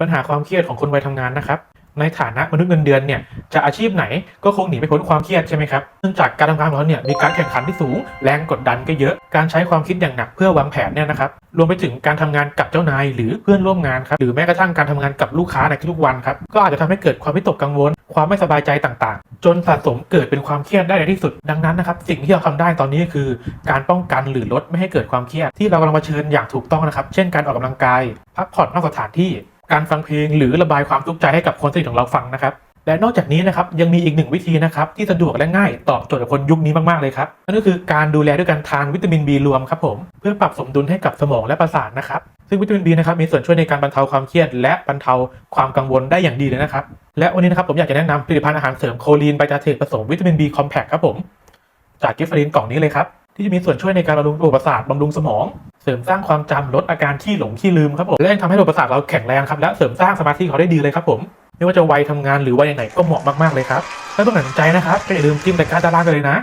ปัญหาความเครียดของคนวัยทำงานนะครับ ในฐานะมนุษย์เงินเดือนเนี่ยจะอาชีพไหนก็คงหนีไม่พ้นความเครียดใช่ไหมครับเนื่องจากการทำงานของเราเนี่ยมีการแข่งขันที่สูง แรงกดดันก็เยอะการใช้ความคิดอย่างหนักเพื่อวางแผนเนี่ยนะครับรวมไปถึงการทำงานกับเจ้านายหรือเพื่อนร่วมงานครับหรือแม้กระทั่งการทำงานกับลูกค้าในทุกวันครับก็อาจจะทำให้เกิดความวิตกกังวล ความไม่สบายใจต่างๆ จนสะสมเกิดเป็นความเครียดได้ในที่สุด ดังนั้นนะครับสิ่งที่เราทำได้ตอนนี้คือ การป้องกันหรือลดไม่ให้เกิดความเครียดที่เรากำลังเผชิญอย่างถูกต้องนะครับ เช่นการออกกำลังกาย พักผ่อนนอกสถานที่ การฟังเพลงหรือระบายความทุกข์ใจให้กับคนสนิทของเราฟังนะครับ และนอกจากนี้นะครับยังมีอีกหนึ่งวิธีนะครับที่สะดวกและง่ายตอบโจทย์กับคนยุคนี้มากๆเลยครับนั่นก็คือการดูแลด้วยการทานวิตามิน B รวมครับผมเพื่อปรับสมดุลให้กับสมองและประสาทนะครับซึ่งวิตามิน B นะครับมีส่วนช่วยในการบรรเทาความเครียด และบรรเทาความกังวลได้อย่างดีเลยนะครับและวันนี้นะครับผมอยากจะแนะนำผลิตภัณฑ์อาหารเสริมโคลีนไบตาเทคผสมวิตามิน B คอมแพคครับผมจากกิฟฟลินกล่องนี้เลยครับที่จะมีส่วนช่วยในการบำรุงระบบประสาทบำรุงสมอง เสริมสร้างความจำลดอาการขี้หลงขี้ลืมครับผมและยังทำให้ระบบประสาทเราแข็งแรงครับและเสริมสร้างสมาธิเขาได้ดีเลยครับผมไม่ว่าจะวัยทำงานหรือวัยไหนก็เหมาะมากๆเลยครับถ้าต้องสนใจนะครับก็อย่าลืมจิ้มแต่การด้านล่างกันเลยนะ